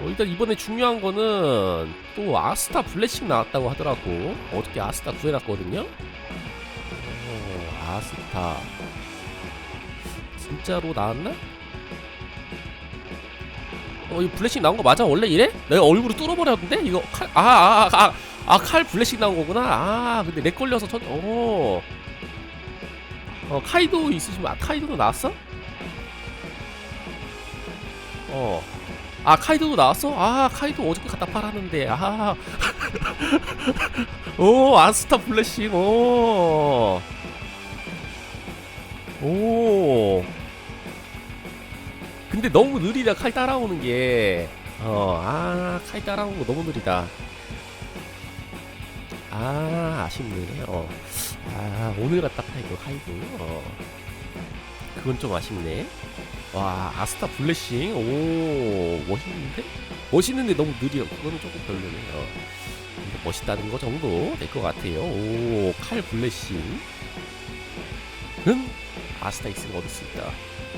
어, 일단 이번에 중요한 거는 또 아스타 블레싱 나왔다고 하더라고. 어저께 아스타 구해놨거든요. 어, 아스타 진짜로 나왔나? 어, 이 블레싱 나온 거 맞아? 원래 이래? 내가 얼굴을 뚫어버렸는데? 이거 칼, 아, 아, 아, 아, 칼 블레싱 나온 거구나? 아, 근데 렉 걸려서 전, 어. 어, 카이도 있으시면, 아, 카이도도 나왔어? 어. 아, 카이도도 나왔어? 아, 카이도 어저께 갖다 팔았는데, 아. 오, 아스타 블레싱, 오. 오. 근데 너무 느리다 칼 따라오는 게. 어, 아, 칼 따라오는 거 너무 느리다. 아, 아쉽네. 어. 아, 오늘 갖다 팔고 카이도. 어. 그건 좀 아쉽네. 와, 아스타 블레싱. 오, 멋있는데? 멋있는데 너무 느려. 그거는 조금 별로네요. 멋있다는 거 정도 될 것 같아요. 오, 칼 블레싱. 응? 아스타 있으면 얻을 수 있다.